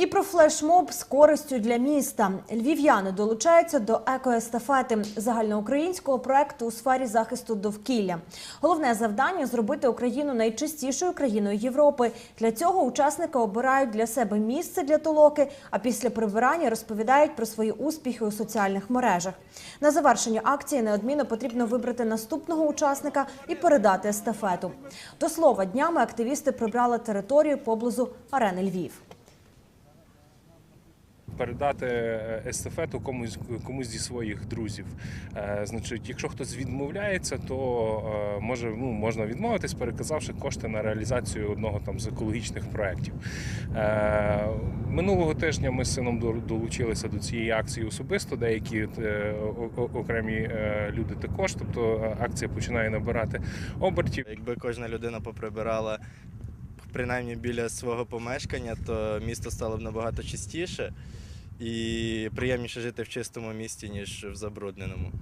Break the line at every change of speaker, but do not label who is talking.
І про флешмоб з користю для міста. Львів'яни долучаються до екоестафети загальноукраїнського проекту у сфері захисту довкілля. Головне завдання зробити Україну найчистішою країною Європи. Для цього учасники обирають для себе місце для толоки, а після прибирання розповідають про свої успіхи у соціальних мережах. На завершення акції неодмінно потрібно вибрати наступного учасника і передати естафету. До слова, днями активісти прибрали територію поблизу арени Львів.
Передати е, естафету комусь комусь зі своїх друзів. Е, значить, якщо хтось відмовляється, то е, може ну можна відмовитись, переказавши кошти на реалізацію одного там з екологічних проєктів. Минулого тижня ми з сином долучилися до цієї акції особисто. Деякі окремі люди також. Тобто акція починає набирати обертів.
Якби кожна людина поприбирала принаймні біля свого помешкання, то місто стало б набагато чистіше і приємніше жити в чистому місті, ніж в забрудненому.